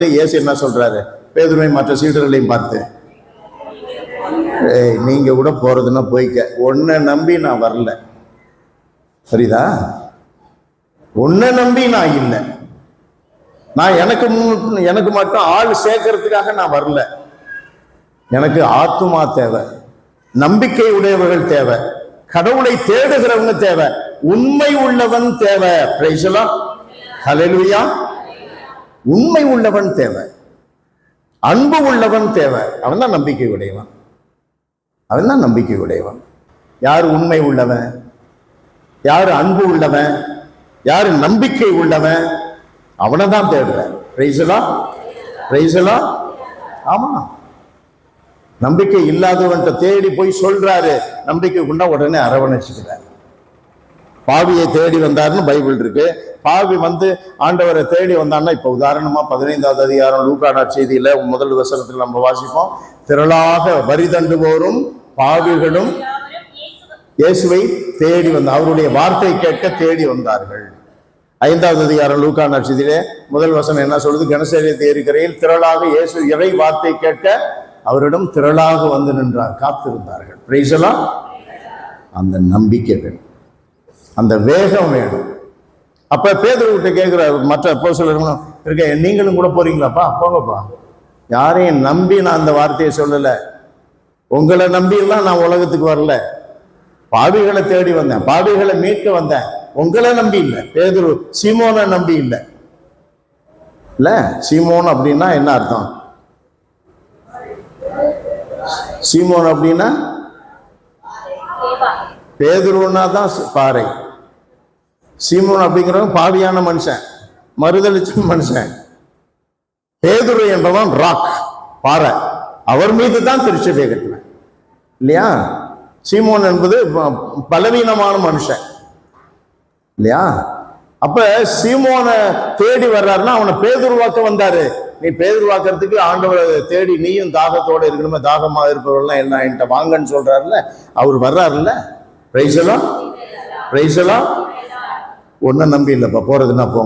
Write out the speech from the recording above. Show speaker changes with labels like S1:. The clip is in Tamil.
S1: இயேசு என்ன சொல்றாரு? பேதுருவை மற்ற சீடர்களையும் பார்த்து ஏய் நீங்க கூட போறதுன்னா போய்க்க. உன்னை நம்பி நான் வரல. சரிதா உன்னை நம்பி நான் இல்லை. நான் எனக்கு எனக்கு மட்டும் ஆள் சேர்க்கறதுக்காக நான் வரல. எனக்கு ஆத்துமா தேவை நம்பிக்கை உடையவர்கள் தேவை கடவுளை தேடுகிறவங்க தேவை உண்மை உள்ளவன் தேவை. பிரைசலா ஹலெலுயா உண்மை உள்ளவன் தேவை. அன்பு உள்ளவன் தேவை. அவன் தான் நம்பிக்கை உடையவன். அவன் தான் நம்பிக்கை உடையவன். யார் உண்மை உள்ளவன்? யார் அன்பு உள்ளவன்? யார் நம்பிக்கை உள்ளவன்? அவனை தான் தேடுறேன் பிரைசலா பிரைசலா ஆமா. நம்பிக்கை இல்லாதவன்ட்ட தேடி போய் சொல்றாரு. நம்பிக்கை கொண்டா உடனே அரவணைச்சுக்கிறார். பாவியை தேடி வந்தாருன்னு பைபிள் இருக்கு. பாவி வந்து ஆண்டவரை தேடி வந்தான்னா இப்போ உதாரணமா பதினைந்தாவது அதிகாரம் லூக்கானா செய்தியில முதல் வசனத்தில் நம்ம வாசிப்போம். திரளாக வரி தண்டுவோரும் பாவிகளும் இயேசுவை தேடி வந்த அவருடைய வார்த்தை கேட்க தேடி வந்தார்கள். ஐந்தாவது அதிகாரம் லூக்கா நட்சத்திரே முதல் வசனம் என்ன சொல்லுது? கணசேரியத்தை இருக்கிறையில் திரளாக இயேசு இறை வார்த்தை கேட்க அவரிடம் திரளாக வந்து நின்றார். காத்திருந்தார்கள். பிரைசலாம் அந்த நம்பிக்கை வேணும். அந்த வேகம் வேணும். அப்ப பேதர்கிட்ட கேட்கிற மற்ற அப்போ இருக்க நீங்களும் கூட போறீங்களாப்பா? போங்கப்பா. யாரையும் நம்பி நான் அந்த வார்த்தையை சொல்லலை. உங்களை நம்பியெல்லாம் நான் உலகத்துக்கு வரல. பாவிகளை தேடி வந்தேன். பாவிகளை மீட்க வந்தேன். உங்களை நம்பி இல்லை. பேதுரு சீமோனை நம்பி இல்லை. இல்ல சீமோன் அப்படின்னா என்ன அர்த்தம்? சீமோன் அப்படின்னா? பேதுருன்னா தான் பாறை. சீமோன் அப்படிங்கிறவன் பாவியான மனுஷன் மறுதளிச்ச மனுஷன். பேதுரு என்பவன் ராக் பாறை. அவர் மீது தான் திருச்சபையை கட்டினேன் இல்லையா? சீமோன் என்பது பலவீனமான மனுஷன். இல்லையா? அப்ப சீமோனை தேடி வர்றாருன்னா அவனை பேதுருவாக்க வந்தாரு. நீ பேதுருவாக்கிறதுக்கு ஆண்டவரை தேடி நீயும் தாகத்தோட இருக்கணுமே தாகமா இருப்பவர்கள்லாம் என்ன என்கிட்ட வாங்கன்னு சொல்றாருல்ல? அவர் வர்றாருல்ல? பிரைசலாம் பிரைசலாம் ஒன்றும் நம்பி இல்லைப்பா போகிறதுனா போங்க.